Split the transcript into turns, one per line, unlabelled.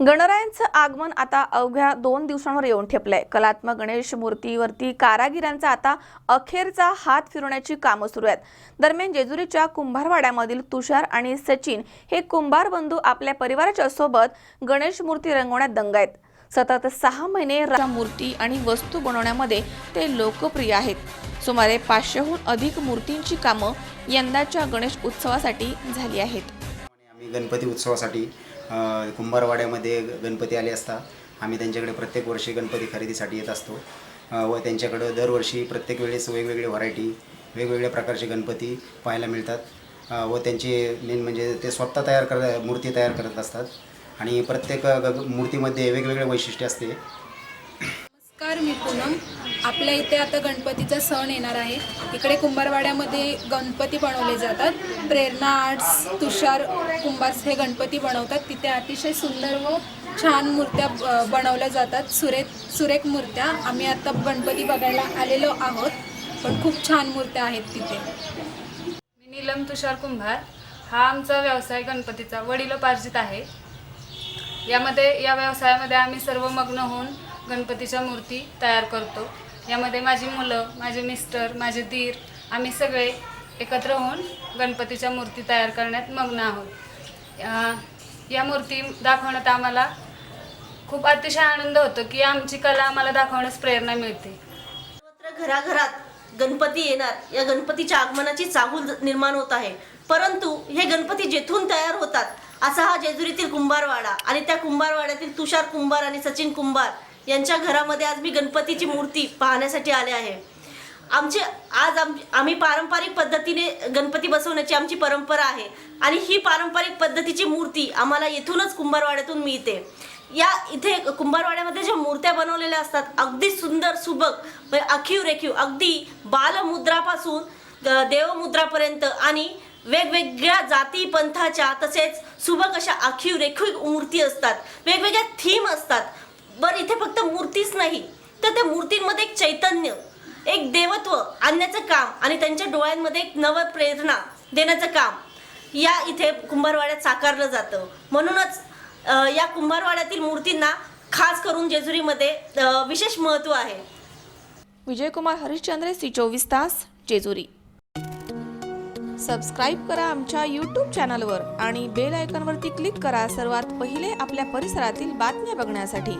गणरायांचं आगमन आता अवघ्या दोन दिवसांवर येऊन ठेपलंय. कलात्मक गणेश मूर्तीवरती कारागिरांचा आता अखेरचा हात फिरवण्याची कामं सुरू आहेत. दरम्यान जेजुरीच्या कुंभारवाड्यामधील तुषार आणि सचिन हे कुंभार बंधू आपल्या परिवाराच्या सोबत गणेश मूर्ती रंगवण्यात दंग आहेत. सतत सहा महिने मूर्ती आणि वस्तू बनवण्यामध्ये ते लोकप्रिय आहेत. सुमारे पाचशेहून अधिक मूर्तींची कामं यंदाच्या गणेश उत्सवासाठी झाली आहेत.
आम्ही गणपती उत्सवासाठी कुंभारवाड्यामध्ये गणपती आले असता. आम्ही त्यांच्याकडे प्रत्येक वर्षी गणपती खरेदीसाठी येत असतो. व त्यांच्याकडं दरवर्षी प्रत्येक वेळेस वेगवेगळी व्हरायटी वेगवेगळ्या प्रकारचे गणपती पाहायला मिळतात. व त्यांची मेन म्हणजे ते स्वतः तयार कर मूर्ती तयार करत असतात. आणि प्रत्येक ग- मूर्तीमध्ये वेगवेगळे वैशिष्ट्य असते.
नमस्कार मी पूनम. आपल्या इथे आता गणपतीचा सण येणार आहे. इकडे कुंभारवाड्यामध्ये गणपती बनवले जातात. प्रेरणा आर्ट्स तुषार कुंभार्स हे गणपती बनवतात. तिथे अतिशय सुंदर व छान मूर्त्या ब- बनवल्या जातात. सुरेख सुरेख मूर्त्या. आम्ही आता गणपती बघायला आलेलो आहोत पण खूप छान मूर्त्या आहेत तिथे.
मी नीलम तुषार कुंभार. हा आमचा व्यवसाय गणपतीचा वडिलोपार्जित आहे. यामध्ये या व्यवसायामध्ये आम्ही सर्व मग्न होऊन गणपतीच्या मूर्ती तयार करतो. यामध्ये माझी मुलं माझे मिस्टर माझे दीर आम्ही सगळे एकत्र होऊन गणपतीच्या मूर्ती तयार करण्यात मग्न आहोत. या- मूर्ती दाखवण्यात आम्हाला खूप अतिशय आनंद होतो की आमची कला आम्हाला दाखवण्यास प्रेरणा मिळते.
सर्वत्र घराघरात गणपती येणार. या गणपतीच्या आगमनाची चाहूल निर्माण होत आहे. परंतु हे गणपती जेथून तयार होतात असा हा जेजुरीतील कुंभारवाडा आणि त्या कुंभारवाड्यातील तुषार कुंभार आणि सचिन कुंभार यांच्या घरामध्ये आज मी गणपतीची मूर्ती पाहण्यासाठी आले आहे. आमचे आज आम आम्ही पारंपरिक पद्धतीने गणपती बसवण्याची आमची परंपरा आहे आणि ही पारंपरिक पद्धतीची मूर्ती आम्हाला येथूनच कुंभारवाड्यातून मिळते. या इथे कुंभारवाड्यामध्ये ज्या मूर्त्या बनवलेल्या असतात अगदी सुंदर सुबक म्हणजे आखीव रेखीव अगदी बालमुद्रापासून देवमुद्रापर्यंत आणि वेगवेगळ्या जाती पंथाच्या तसेच सुबक अशा आखीव रेखीव मूर्ती असतात. वेगवेगळ्या थीम असतात. फक्त मूर्तीच नाही तर त्या मूर्तींमध्ये एक चैतन्य एक देवत्व आणण्याचं काम आणि त्यांच्या डोळ्यांमध्ये एक नव प्रेरणा देण्याचं काम. या इथे कुंभारवाड्यात साकारलं जातं. म्हणूनच या कुंभारवाड्यातील मूर्तींना खास करून जेजुरीमध्ये विशेष महत्त्व आहे.
विजयकुमार हरिश्चंद्र सी चोवीस तास जेजुरी. सबस्क्राईब करा आमच्या यूट्यूब चॅनलवर आणि बेल आयकॉनवरती क्लिक करा सर्वात पहिले आपल्या परिसरातील बातम्या बघण्यासाठी.